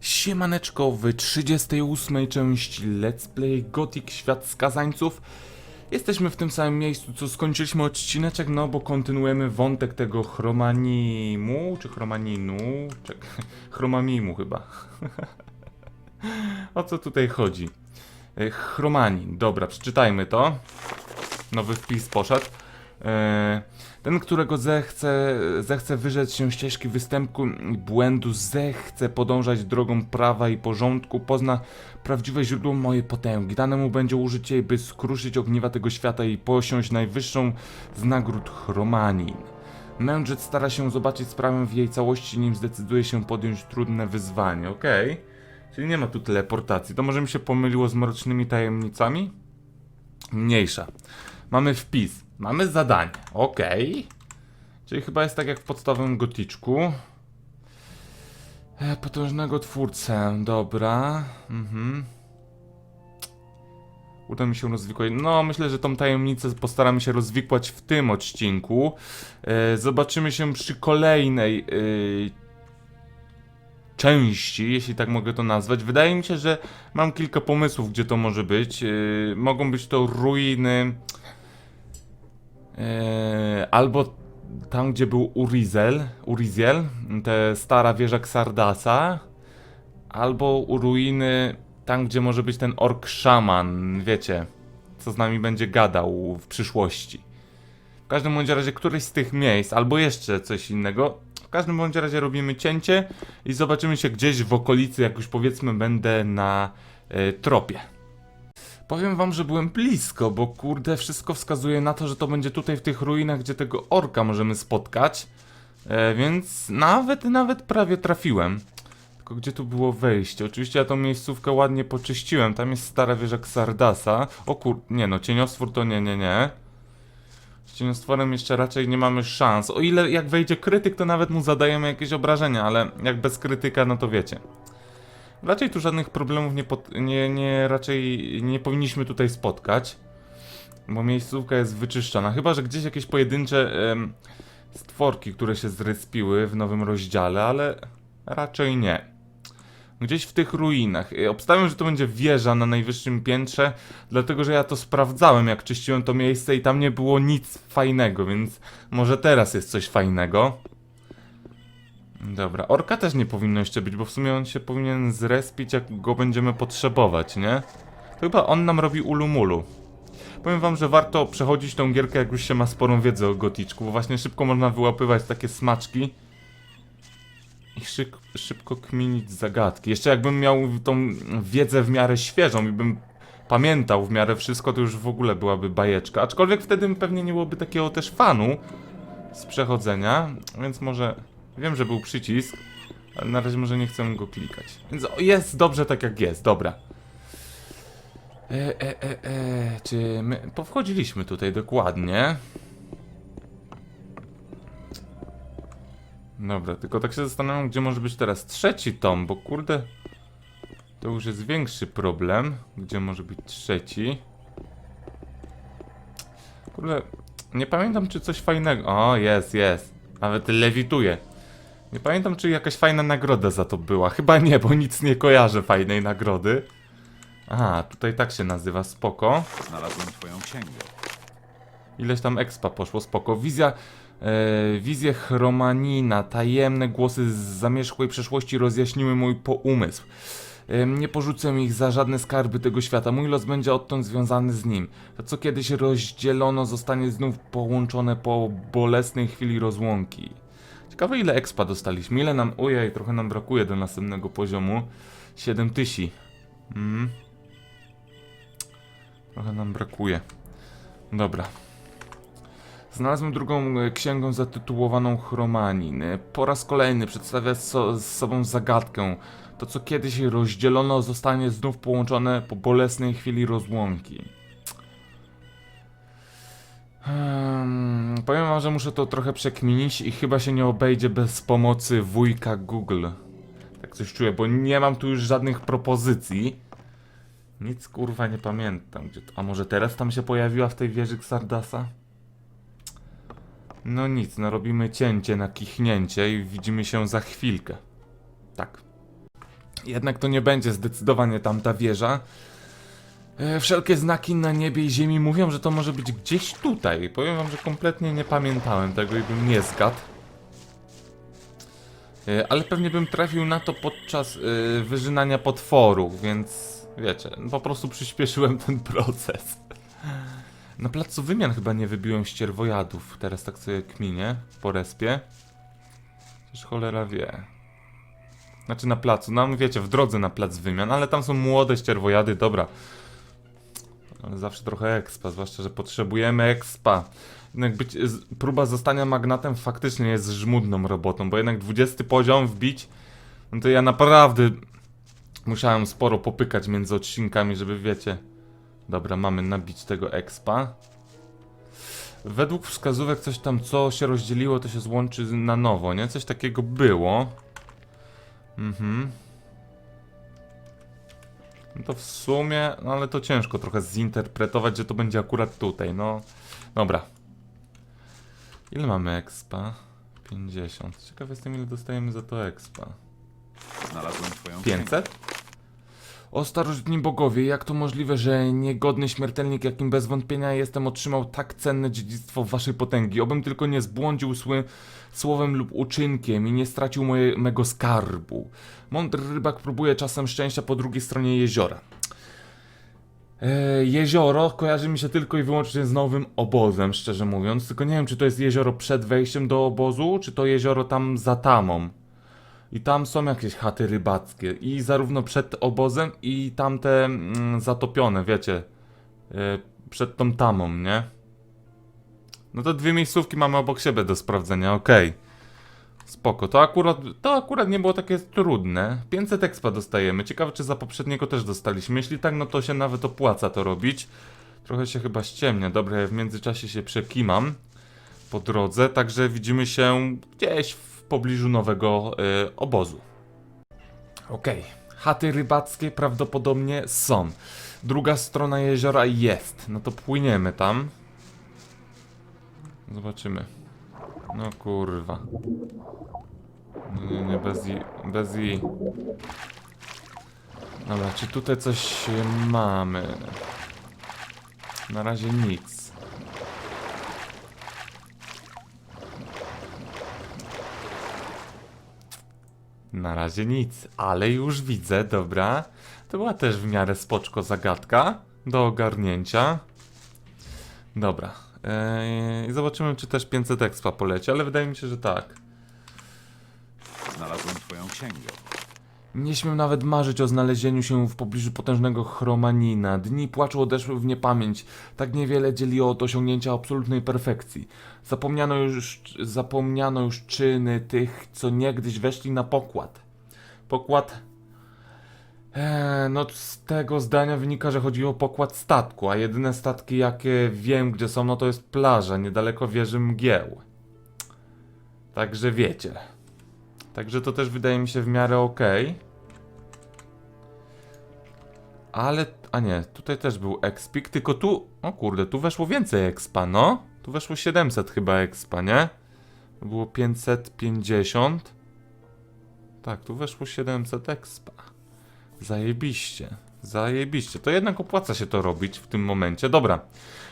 Siemaneczko w 38 części Let's Play Gothic Świat Skazańców. Jesteśmy w tym samym miejscu, co skończyliśmy odcineczek, no bo kontynuujemy wątek tego chromanimu, czy chromaninu, czek, chromamimu chyba. o co tutaj chodzi? E, Chromanin, dobra, przeczytajmy to. Nowy wpis poszedł. E, Ten, którego zechce, zechce wyrzec się ścieżki występku i błędu, zechce podążać drogą prawa i porządku, pozna prawdziwe źródło mojej potęgi. Dane mu będzie użycie jej, by skruszyć ogniwa tego świata i posiąść najwyższą z nagród chromanin. Mędrzec stara się zobaczyć sprawę w jej całości, nim zdecyduje się podjąć trudne wyzwanie, okej? Czyli nie ma tu teleportacji. To może mi się pomyliło z mrocznymi tajemnicami? Mniejsza. Mamy wpis. Mamy zadanie. Okej. Czyli chyba jest tak jak w podstawowym goticzku. E, potężnego twórcę. Dobra. Mhm. Uda mi się rozwikłać. No, myślę, że tą tajemnicę postaramy się rozwikłać w tym odcinku. E, zobaczymy się przy kolejnej e, części, jeśli tak mogę to nazwać. Wydaje mi się, że mam kilka pomysłów, gdzie to może być. Yy, mogą być to ruiny. Yy, albo tam, gdzie był Urizel, Uriziel, te stara wieża Xardasa. Albo ruiny tam, gdzie może być ten ork szaman, wiecie, co z nami będzie gadał w przyszłości. W każdym bądź razie któreś z tych miejsc, albo jeszcze coś innego. W każdym bądź razie robimy cięcie i zobaczymy się gdzieś w okolicy, jak już powiedzmy będę na e, tropie. Powiem wam, że byłem blisko, bo kurde, wszystko wskazuje na to, że to będzie tutaj w tych ruinach, gdzie tego orka możemy spotkać. E, więc nawet, nawet prawie trafiłem. Tylko gdzie tu było wejście? Oczywiście ja tą miejscówkę ładnie poczyściłem. Tam jest stara wieża Xardasa. O kur... Nie no, cieniostwór to nie, nie, nie. Z cieniostworem jeszcze raczej nie mamy szans. O ile jak wejdzie krytyk, to nawet mu zadajemy jakieś obrażenia, ale jak bez krytyka, no to wiecie. Raczej tu żadnych problemów nie, pot- nie, nie raczej nie powinniśmy tutaj spotkać. Bo miejscówka jest wyczyszczona. Chyba, że gdzieś jakieś pojedyncze em, stworki, które się zrespiły w nowym rozdziale, ale raczej nie. Gdzieś w tych ruinach. Y, Obstawiam, że to będzie wieża na najwyższym piętrze, dlatego że ja to sprawdzałem, jak czyściłem to miejsce i tam nie było nic fajnego, więc może teraz jest coś fajnego. Dobra, orka też nie powinno jeszcze być, bo w sumie on się powinien zrespić, jak go będziemy potrzebować, nie? To chyba on nam robi ulumulu. Powiem wam, że warto przechodzić tą gierkę, jak już się ma sporą wiedzę o goticzku, bo właśnie szybko można wyłapywać takie smaczki i szyk, szybko kminić zagadki. Jeszcze jakbym miał tą wiedzę w miarę świeżą i bym pamiętał w miarę wszystko, to już w ogóle byłaby bajeczka. Aczkolwiek wtedy pewnie nie byłoby takiego też fanu z przechodzenia, więc może... Wiem, że był przycisk, ale na razie może nie chcę go klikać. Więc jest dobrze tak jak jest, dobra. E, e, e, e, czy my... Powchodziliśmy tutaj dokładnie. Dobra, tylko tak się zastanawiam, gdzie może być teraz trzeci tom, bo kurde... To już jest większy problem. Gdzie może być trzeci? Kurde, nie pamiętam czy coś fajnego... O, jest, jest. Nawet lewituje. Nie pamiętam czy jakaś fajna nagroda za to była. Chyba nie, bo nic nie kojarzę fajnej nagrody. Aha, tutaj tak się nazywa, spoko. Znalazłem twoją księgę. Ileś tam expa poszło, spoko. Wizja, e, wizje Chromanina, tajemne głosy z zamierzchłej przeszłości rozjaśniły mój poumysł. E, nie porzucę ich za żadne skarby tego świata. Mój los będzie odtąd związany z nim. To, co kiedyś rozdzielono, zostanie znów połączone po bolesnej chwili rozłąki. Ciekawe, ile expa dostaliśmy. Ile nam... Ojej, trochę nam brakuje do następnego poziomu. 7 tysi. Mm. Trochę nam brakuje. Dobra. Znalazłem drugą e, księgę zatytułowaną Chromanin. Po raz kolejny przedstawia so, z sobą zagadkę. To, co kiedyś rozdzielono, zostanie znów połączone po bolesnej chwili rozłąki. Hmm, powiem wam, że muszę to trochę przekminić i chyba się nie obejdzie bez pomocy wujka Google. Tak coś czuję, bo nie mam tu już żadnych propozycji. Nic kurwa nie pamiętam. Gdzie to... A może teraz tam się pojawiła w tej wieży Xardasa? No nic, no robimy cięcie na kichnięcie i widzimy się za chwilkę. Tak. Jednak to nie będzie zdecydowanie tamta wieża. E, Wszelkie znaki na niebie i ziemi mówią, że to może być gdzieś tutaj. Powiem wam, że kompletnie nie pamiętałem tego i bym nie zgadł. E, Ale pewnie bym trafił na to podczas e, wyżynania potworów, więc wiecie, po prostu przyspieszyłem ten proces. Na placu wymian chyba nie wybiłem ścierwojadów. Teraz tak sobie kminie po respie. Przecież cholera wie. Znaczy na placu, no wiecie, w drodze na plac wymian, ale tam są młode ścierwojady, dobra. Ale zawsze trochę expa, zwłaszcza, że potrzebujemy expa. Jednak być, próba zostania magnatem faktycznie jest żmudną robotą, bo jednak 20 poziom wbić, no to ja naprawdę musiałem sporo popykać między odcinkami, żeby wiecie. Dobra, mamy nabić tego expa. Według wskazówek coś tam, co się rozdzieliło, to się złączy na nowo, nie? Coś takiego było. Mhm. No to w sumie, no ale to ciężko trochę zinterpretować, że to będzie akurat tutaj, no. Dobra. Ile mamy expa? 50. Ciekaw jestem ile dostajemy za to expa. Znalazłem twoją księgę. 500? O starożytni bogowie, jak to możliwe, że niegodny śmiertelnik, jakim bez wątpienia jestem, otrzymał tak cenne dziedzictwo waszej potęgi? Obym tylko nie zbłądził sły, słowem lub uczynkiem i nie stracił moje, mego skarbu. Mądry rybak próbuje czasem szczęścia po drugiej stronie jeziora. E, jezioro kojarzy mi się tylko i wyłącznie z nowym obozem, szczerze mówiąc. Tylko nie wiem, czy to jest jezioro przed wejściem do obozu, czy to jezioro tam za tamą. I tam są jakieś chaty rybackie. I zarówno przed obozem, i tamte mm, zatopione, wiecie. Yy, przed tą tamą, nie? No to dwie miejscówki mamy obok siebie do sprawdzenia, okej. Spoko, to akurat, to akurat nie było takie trudne. 500 expa dostajemy. Ciekawe, czy za poprzedniego też dostaliśmy. Jeśli tak, no to się nawet opłaca to robić. Trochę się chyba ściemnia. Dobra, ja w międzyczasie się przekimam po drodze, także widzimy się gdzieś w pobliżu nowego y, obozu. Okej, chaty rybackie prawdopodobnie są. Druga strona jeziora jest. No to płyniemy tam. Zobaczymy. No kurwa. Nie, nie, nie, bez i, bez i. Dobra, czy tutaj coś mamy? Na razie nic. Na razie nic, ale już widzę, dobra. To była też w miarę spoczko zagadka do ogarnięcia. Dobra. Eee, I zobaczymy, czy też 500 expa poleci, ale wydaje mi się, że tak. Znalazłem twoją księgę. Nie śmiem nawet marzyć o znalezieniu się w pobliżu potężnego chromanina. Dni płaczu odeszły w niepamięć. Tak niewiele dzieliło od osiągnięcia absolutnej perfekcji. Zapomniano już, zapomniano już czyny tych, co niegdyś weszli na pokład. Pokład... Eee, no z tego zdania wynika, że chodzi o pokład statku, a jedyne statki jakie wiem gdzie są, no to jest plaża, niedaleko wieży mgieł. Także wiecie. Także to też wydaje mi się w miarę okej. Ale, a nie, tutaj też był expik, tylko tu, o kurde, tu weszło więcej expa, no. Tu weszło 700 chyba expa, nie? Było 550. Tak, tu weszło 700 expa. Zajebiście, zajebiście. To jednak opłaca się to robić w tym momencie. Dobra,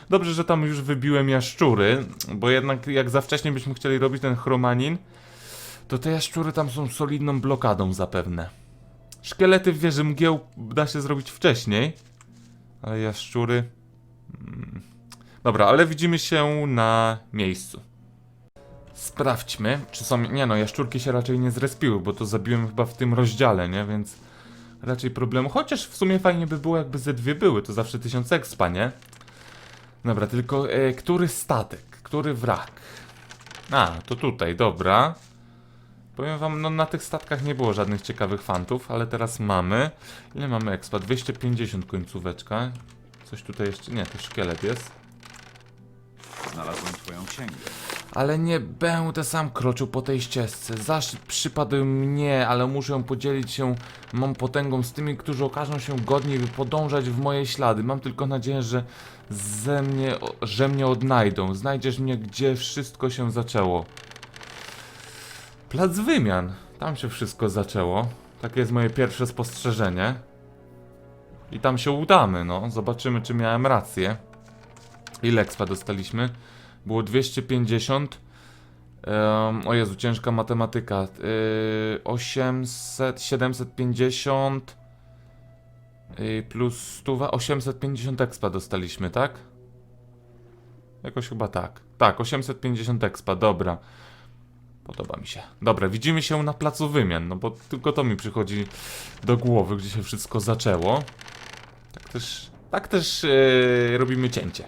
dobrze, że tam już wybiłem jaszczury, bo jednak jak za wcześnie byśmy chcieli robić ten chromanin, to te jaszczury tam są solidną blokadą zapewne. Szkielety w wieży mgieł da się zrobić wcześniej, ale jaszczury... mm. Dobra, ale widzimy się na miejscu. Sprawdźmy, czy są... Nie no, jaszczurki się raczej nie zrespiły, bo to zabiłem chyba w tym rozdziale, nie? Więc raczej problemu. Chociaż w sumie fajnie by było, jakby ze dwie były, to zawsze tysiąc expa, nie? Dobra, tylko e, który statek? Który wrak? A, to tutaj, dobra. Powiem wam, no na tych statkach nie było żadnych ciekawych fantów, ale teraz mamy. Ile mamy expa? 250 końcóweczka. Coś tutaj jeszcze... Nie, to szkielet jest. Znalazłem twoją księgę. Ale nie będę sam kroczył po tej ścieżce. Zaszczyt przypadł mnie, ale muszę podzielić się mą potęgą z tymi, którzy okażą się godni, by podążać w moje ślady. Mam tylko nadzieję, że ze mnie, że mnie odnajdą. Znajdziesz mnie, gdzie wszystko się zaczęło. Plac wymian. Tam się wszystko zaczęło. Takie jest moje pierwsze spostrzeżenie. I tam się udamy, no. Zobaczymy, czy miałem rację. Ile expa dostaliśmy? Było 250. Um, o Jezu, ciężka matematyka. Yy, 800, 750 yy, plus 100, 850 expa dostaliśmy, tak? Jakoś chyba tak. Tak, 850 expa, dobra. Podoba mi się. Dobra, widzimy się na placu wymian, no bo tylko to mi przychodzi do głowy, gdzie się wszystko zaczęło. Tak też, tak też yy, robimy cięcie.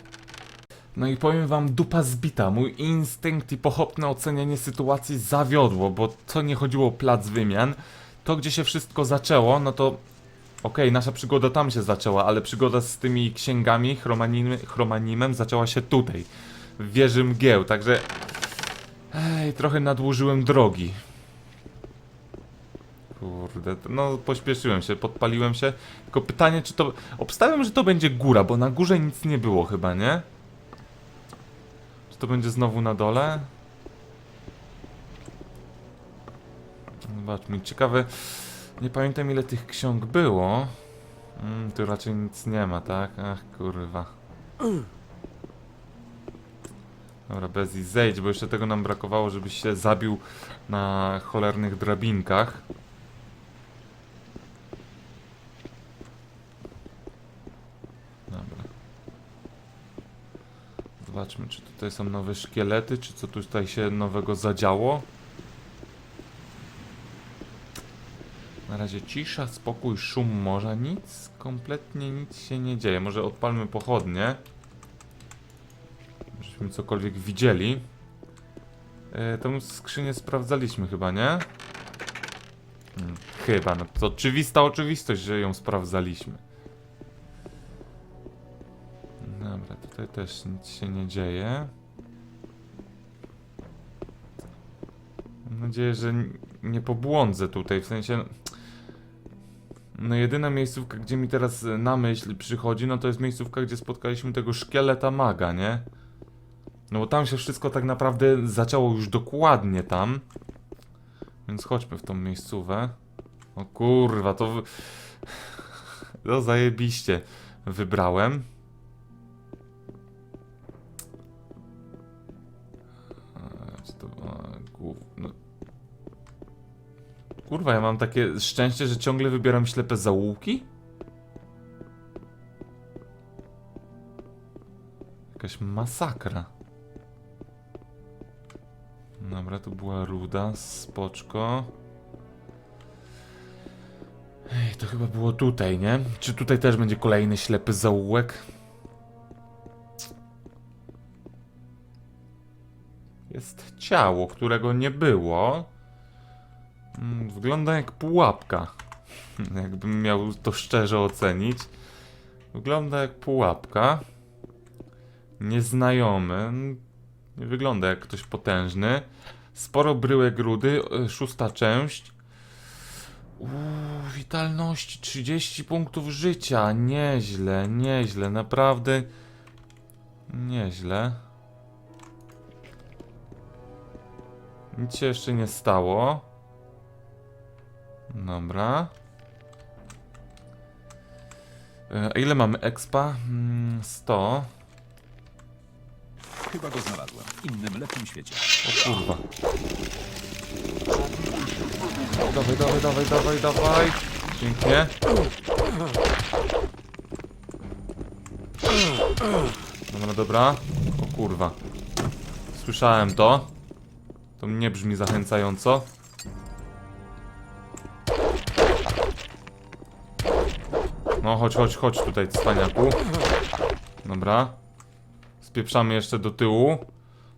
No i powiem wam, dupa zbita. Mój instynkt i pochopne ocenianie sytuacji zawiodło, bo to nie chodziło o plac wymian. To, gdzie się wszystko zaczęło, no to okej, nasza przygoda tam się zaczęła, ale przygoda z tymi księgami, chromanim, chromanimem zaczęła się tutaj, w wieży mgieł, także... Ej, trochę nadłużyłem drogi. Kurde, no pośpieszyłem się, podpaliłem się. Tylko pytanie, czy to... Obstawiam, że to będzie góra, bo na górze nic nie było chyba, nie? Czy to będzie znowu na dole? Zobaczmy, ciekawe... Nie pamiętam ile tych ksiąg było. Mm, tu raczej nic nie ma, tak? Ach, kurwa. Dobra, Bezi, zejdź, bo jeszcze tego nam brakowało, żebyś się zabił na cholernych drabinkach. Dobra. Zobaczmy, czy tutaj są nowe szkielety, czy co tutaj się nowego zadziało. Na razie cisza, spokój, szum morza, nic, kompletnie nic się nie dzieje. Może odpalmy pochodnie. Żebyśmy cokolwiek widzieli. E, tą skrzynię sprawdzaliśmy chyba, nie? Hmm, chyba, no to oczywista oczywistość, że ją sprawdzaliśmy. Dobra, tutaj też nic się nie dzieje. Mam nadzieję, że nie pobłądzę tutaj, w sensie... No jedyna miejscówka, gdzie mi teraz e, na myśl przychodzi, no to jest miejscówka, gdzie spotkaliśmy tego szkieleta maga, nie? No bo tam się wszystko tak naprawdę zaczęło już dokładnie tam. Więc chodźmy w tą miejscówę. O kurwa, to... wy- To zajebiście wybrałem. E, Głów... No. Kurwa, ja mam takie szczęście, że ciągle wybieram ślepe zaułki? Jakaś masakra. Dobra, tu była ruda, spoczko. Ej, to chyba było tutaj, nie? Czy tutaj też będzie kolejny ślepy zaułek? Jest ciało, którego nie było. Mm, Wygląda jak pułapka. Jakbym miał to szczerze ocenić. Wygląda jak pułapka. Nieznajomy. Wygląda jak ktoś potężny. Sporo bryłek rudy, e, szósta część. Uuu, witalności 30 punktów życia. Nieźle, nieźle, naprawdę. Nieźle. Nic się jeszcze nie stało. Dobra. E, A ile mamy expa? Mm, 100. Chyba go znalazłem. W innym, lepszym świecie. O kurwa. Dawaj, dawaj, dawaj, dawaj, dawaj. Pięknie. Dobra, dobra. O kurwa. Słyszałem to. To nie brzmi zachęcająco. No chodź, chodź, chodź tutaj, cwaniaku. Dobra. Spieprzamy jeszcze do tyłu.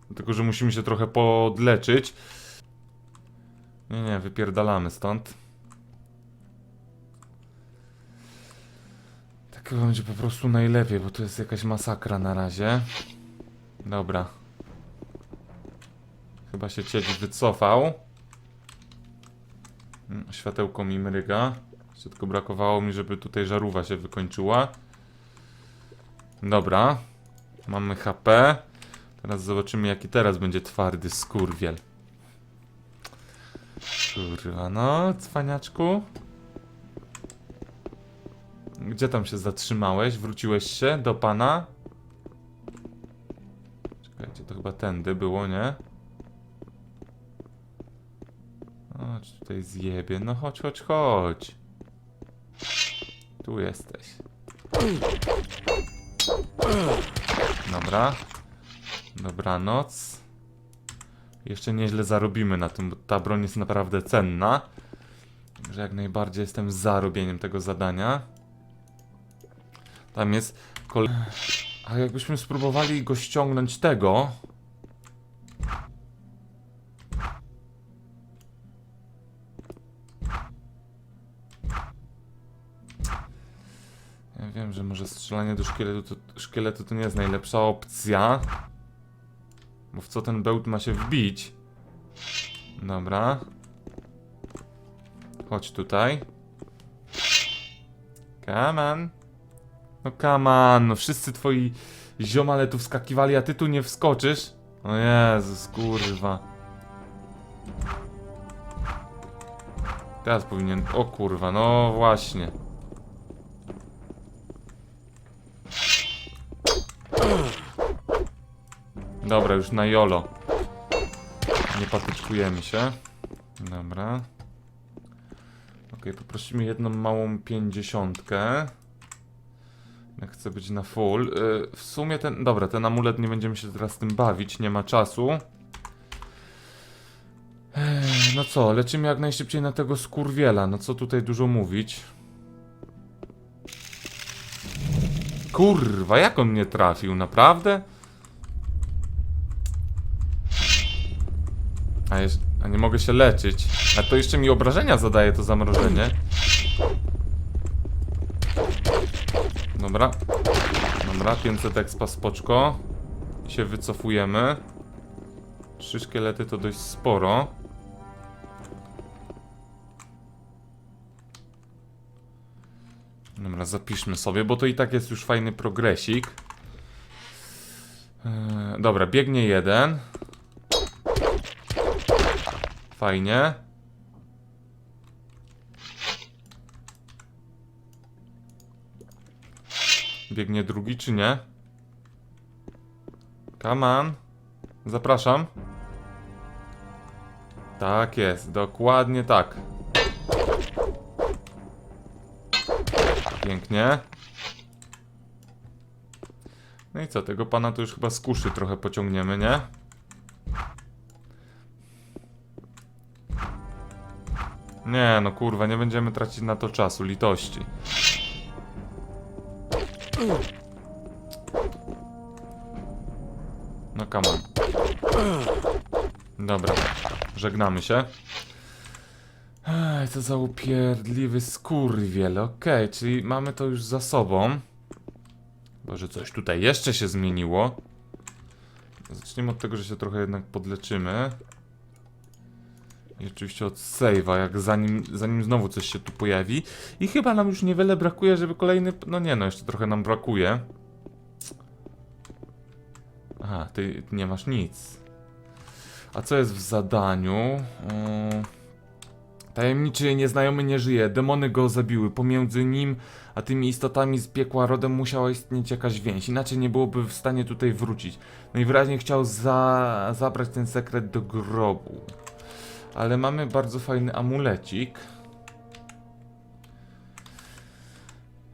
Dlatego, że musimy się trochę podleczyć. Nie, nie, wypierdalamy stąd. Tak będzie po prostu najlepiej, bo to jest jakaś masakra na razie. Dobra. Chyba się cieć wycofał. Mm, Światełko mi mryga. Jeszcze tylko brakowało mi, żeby tutaj żarówa się wykończyła. Dobra. Mamy HP. Teraz zobaczymy, jaki teraz będzie twardy skurwiel. Kurwa, no, cwaniaczku. Gdzie tam się zatrzymałeś? Wróciłeś się do pana? Czekajcie, to chyba tędy było, nie? O, czy tutaj zjebie? No chodź, chodź, chodź. Tu jesteś. Dobra. Dobranoc. Jeszcze nieźle zarobimy na tym, bo ta broń jest naprawdę cenna. Że jak najbardziej jestem za robieniem tego zadania. Tam jest kol... A jakbyśmy spróbowali go ściągnąć tego... wiem, że może strzelanie do szkieletu to, szkieletu to nie jest najlepsza opcja. Bo w co ten bełt ma się wbić? Dobra. Chodź tutaj. Come on. No come on, no wszyscy twoi ziomale tu wskakiwali, a ty tu nie wskoczysz? O Jezus, kurwa. Teraz powinien... O kurwa, no właśnie. Dobra, już na jolo. Nie patyczkujemy się. Dobra. Okej, poprosimy jedną małą pięćdziesiątkę. Ja chcę być na full. Y, w sumie ten... Dobra, ten amulet nie będziemy się teraz tym bawić, nie ma czasu. Ech, No co, lecimy jak najszybciej na tego skurwiela. No co tutaj dużo mówić. Kurwa, jak on mnie trafił, naprawdę? A, jeż- a nie mogę się leczyć. A to jeszcze mi obrażenia zadaje to zamrożenie. Dobra. Dobra, 500 expa spoczko. I się wycofujemy. Trzy szkielety to dość sporo. Dobra, zapiszmy sobie, bo to i tak jest już fajny progresik. Eee, dobra, biegnie jeden. Fajnie. Biegnie drugi, czy nie? Come on. Zapraszam. Tak jest, dokładnie tak. Pięknie. No i co, tego pana to już chyba z kuszy trochę pociągniemy, nie? Nie, no kurwa, nie będziemy tracić na to czasu, litości. No come on. Dobra, żegnamy się. Ej, co za upierdliwy skurwiel. Okej, czyli mamy to już za sobą. Boże, coś tutaj jeszcze się zmieniło. Zacznijmy od tego, że się trochę jednak podleczymy. I oczywiście od save'a, jak zanim, zanim znowu coś się tu pojawi. I chyba nam już niewiele brakuje, żeby kolejny... No nie no, jeszcze trochę nam brakuje. Aha, ty nie masz nic. A co jest w zadaniu? Yy... Tajemniczy nieznajomy nie żyje, demony go zabiły. Pomiędzy nim a tymi istotami z piekła rodem musiała istnieć jakaś więź, inaczej nie byłoby w stanie tutaj wrócić. Najwyraźniej chciał za zabrać ten sekret do grobu. Ale mamy bardzo fajny amulecik.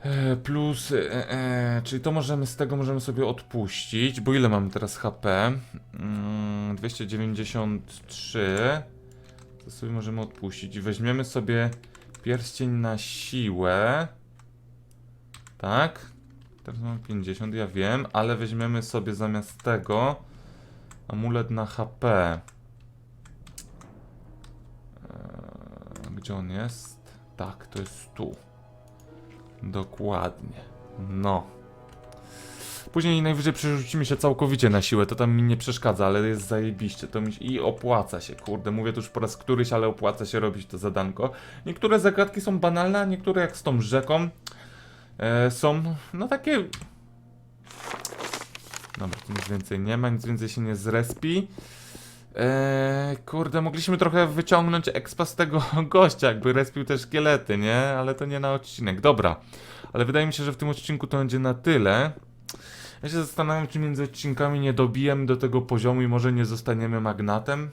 E, plus, e, e, czyli to możemy, z tego możemy sobie odpuścić, bo ile mamy teraz HP? Mm, 293. To sobie możemy odpuścić weźmiemy sobie pierścień na siłę. Tak? Teraz mam 50, ja wiem, ale weźmiemy sobie zamiast tego amulet na HP. Eee, Gdzie on jest? Tak, to jest tu. Dokładnie. No. Później najwyżej przerzucimy się całkowicie na siłę, to tam mi nie przeszkadza, ale jest zajebiście, to mi się... i opłaca się, kurde, mówię to już po raz któryś, ale opłaca się robić to zadanko. Niektóre zagadki są banalne, a niektóre jak z tą rzeką e, są, no takie... Dobra, nic więcej nie ma, nic więcej się nie zrespi. Eee, kurde, mogliśmy trochę wyciągnąć expa z tego gościa, jakby respił te szkielety, nie? Ale to nie na odcinek. Dobra, ale wydaje mi się, że w tym odcinku to będzie na tyle. Ja się zastanawiam, czy między odcinkami nie dobijemy do tego poziomu i może nie zostaniemy magnatem.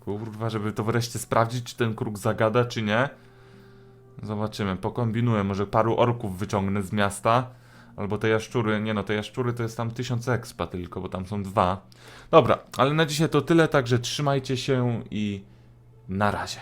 Kurwa, żeby to wreszcie sprawdzić, czy ten kruk zagada, czy nie. Zobaczymy, pokombinuję, może paru orków wyciągnę z miasta. Albo te jaszczury, nie no, te jaszczury to jest tam 1000 expa tylko, bo tam są dwa. Dobra, ale na dzisiaj to tyle, także trzymajcie się i na razie.